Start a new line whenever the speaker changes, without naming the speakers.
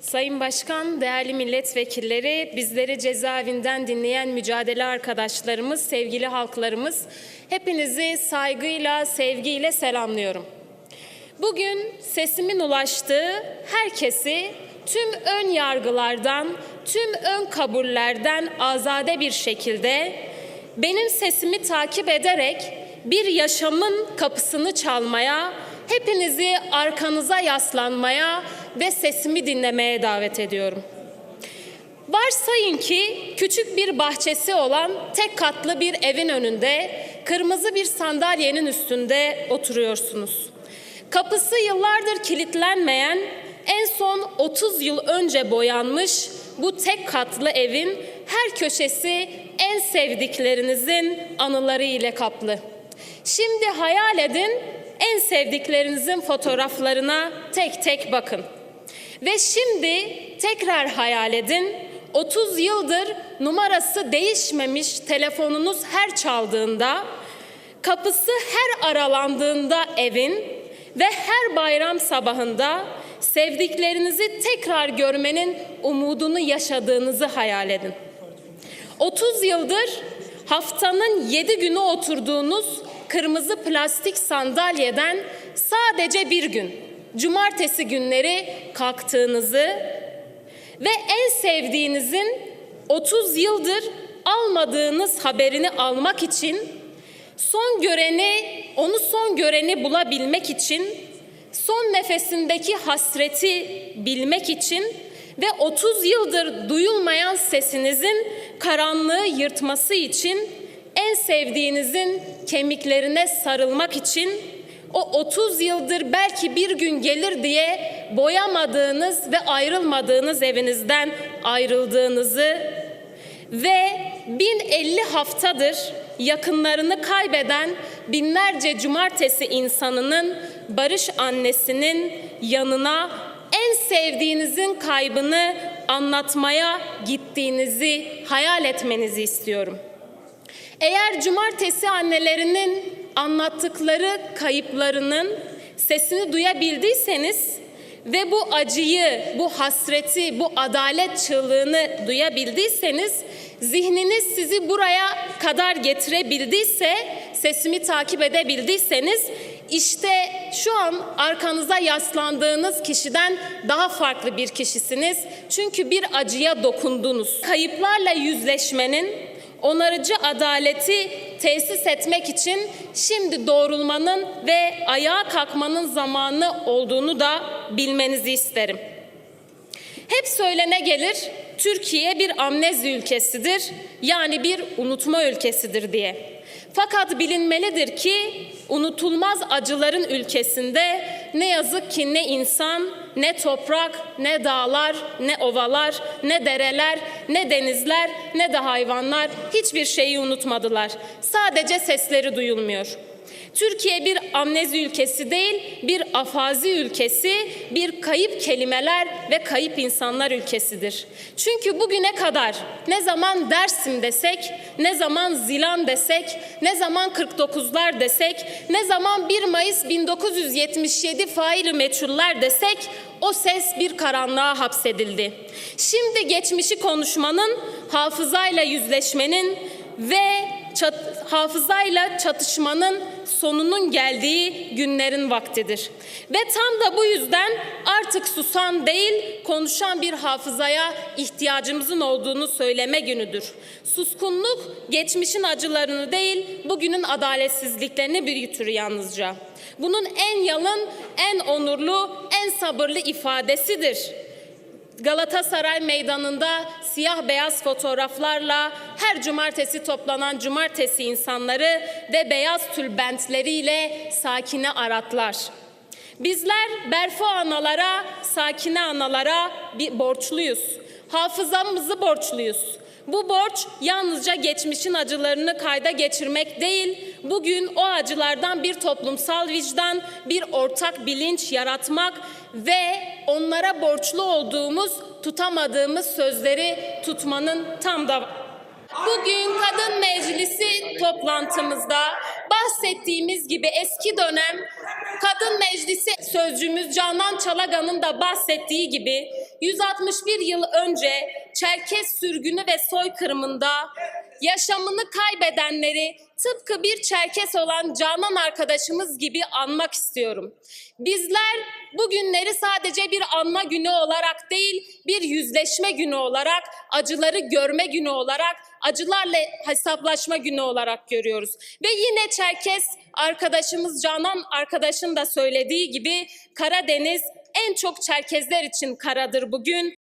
Sayın Başkan, değerli milletvekilleri, bizleri cezaevinden dinleyen mücadele arkadaşlarımız, sevgili halklarımız, hepinizi saygıyla, sevgiyle selamlıyorum. Bugün sesimin ulaştığı herkesi tüm ön yargılardan, tüm ön kabullerden azade bir şekilde benim sesimi takip ederek bir yaşamın kapısını çalmaya, hepinizi arkanıza yaslanmaya ve sesimi dinlemeye davet ediyorum. Varsayın ki küçük bir bahçesi olan tek katlı bir evin önünde kırmızı bir sandalyenin üstünde oturuyorsunuz. Kapısı yıllardır kilitlenmeyen, en son 30 yıl önce boyanmış bu tek katlı evin her köşesi en sevdiklerinizin anıları ile kaplı. Şimdi hayal edin, en sevdiklerinizin fotoğraflarına tek tek bakın. Ve şimdi tekrar hayal edin. 30 yıldır numarası değişmemiş telefonunuz her çaldığında, kapısı her aralandığında evin ve her bayram sabahında sevdiklerinizi tekrar görmenin umudunu yaşadığınızı hayal edin. 30 yıldır haftanın 7 günü oturduğunuz kırmızı plastik sandalyeden sadece bir gün cumartesi günleri kalktığınızı ve en sevdiğinizin 30 yıldır almadığınız haberini almak için son göreni, onu son göreni bulabilmek için, son nefesindeki hasreti bilmek için ve 30 yıldır duyulmayan sesinizin karanlığı yırtması için en sevdiğinizin kemiklerine sarılmak için o 30 yıldır belki bir gün gelir diye boyamadığınız ve ayrılmadığınız evinizden ayrıldığınızı ve 1050 haftadır yakınlarını kaybeden binlerce cumartesi insanının barış annesinin yanına en sevdiğinizin kaybını anlatmaya gittiğinizi hayal etmenizi istiyorum. Eğer cumartesi annelerinin anlattıkları kayıplarının sesini duyabildiyseniz ve bu acıyı, bu hasreti, bu adalet çığlığını duyabildiyseniz, zihniniz sizi buraya kadar getirebildiyse, sesimi takip edebildiyseniz, işte şu an arkanıza yaslandığınız kişiden daha farklı bir kişisiniz. Çünkü bir acıya dokundunuz. Kayıplarla yüzleşmenin, onarıcı adaleti tesis etmek için şimdi doğrulmanın ve ayağa kalkmanın zamanı olduğunu da bilmenizi isterim. Hep söylene gelir Türkiye bir amnezi ülkesidir yani bir unutma ülkesidir diye. Fakat bilinmelidir ki unutulmaz acıların ülkesinde ne yazık ki ne insan, ne toprak, ne dağlar, ne ovalar, ne dereler, ne denizler, ne de hayvanlar hiçbir şeyi unutmadılar. Sadece sesleri duyulmuyor. Türkiye bir amnezi ülkesi değil, bir afazi ülkesi, bir kayıp kelimeler ve kayıp insanlar ülkesidir. Çünkü bugüne kadar ne zaman Dersim desek, ne zaman Zilan desek, ne zaman 49'lar desek, ne zaman 1 Mayıs 1977 faili meçhuller desek o ses bir karanlığa hapsedildi. Şimdi geçmişi konuşmanın, hafızayla yüzleşmenin ve çat, hafızayla çatışmanın sonunun geldiği günlerin vaktidir. Ve tam da bu yüzden artık susan değil, konuşan bir hafızaya ihtiyacımızın olduğunu söyleme günüdür. Suskunluk geçmişin acılarını değil, bugünün adaletsizliklerini büyütür yalnızca. Bunun en yalın, en onurlu, en sabırlı ifadesidir. Galatasaray Meydanı'nda siyah beyaz fotoğraflarla her cumartesi toplanan cumartesi insanları ve beyaz tülbentleriyle sakine aratlar. Bizler Berfo analara, sakine analara bir borçluyuz. Hafızamızı borçluyuz. Bu borç yalnızca geçmişin acılarını kayda geçirmek değil, bugün o acılardan bir toplumsal vicdan, bir ortak bilinç yaratmak ve onlara borçlu olduğumuz, tutamadığımız sözleri tutmanın tam da Bugün Kadın Meclisi toplantımızda bahsettiğimiz gibi eski dönem Kadın Meclisi sözcümüz Canan Çalagan'ın da bahsettiği gibi 161 yıl önce Çerkes sürgünü ve soykırımında yaşamını kaybedenleri tıpkı bir Çerkes olan Canan arkadaşımız gibi anmak istiyorum. Bizler bu günleri sadece bir anma günü olarak değil, bir yüzleşme günü olarak, acıları görme günü olarak, acılarla hesaplaşma günü olarak görüyoruz. Ve yine Çerkes arkadaşımız Canan arkadaşın da söylediği gibi Karadeniz en çok Çerkezler için karadır bugün.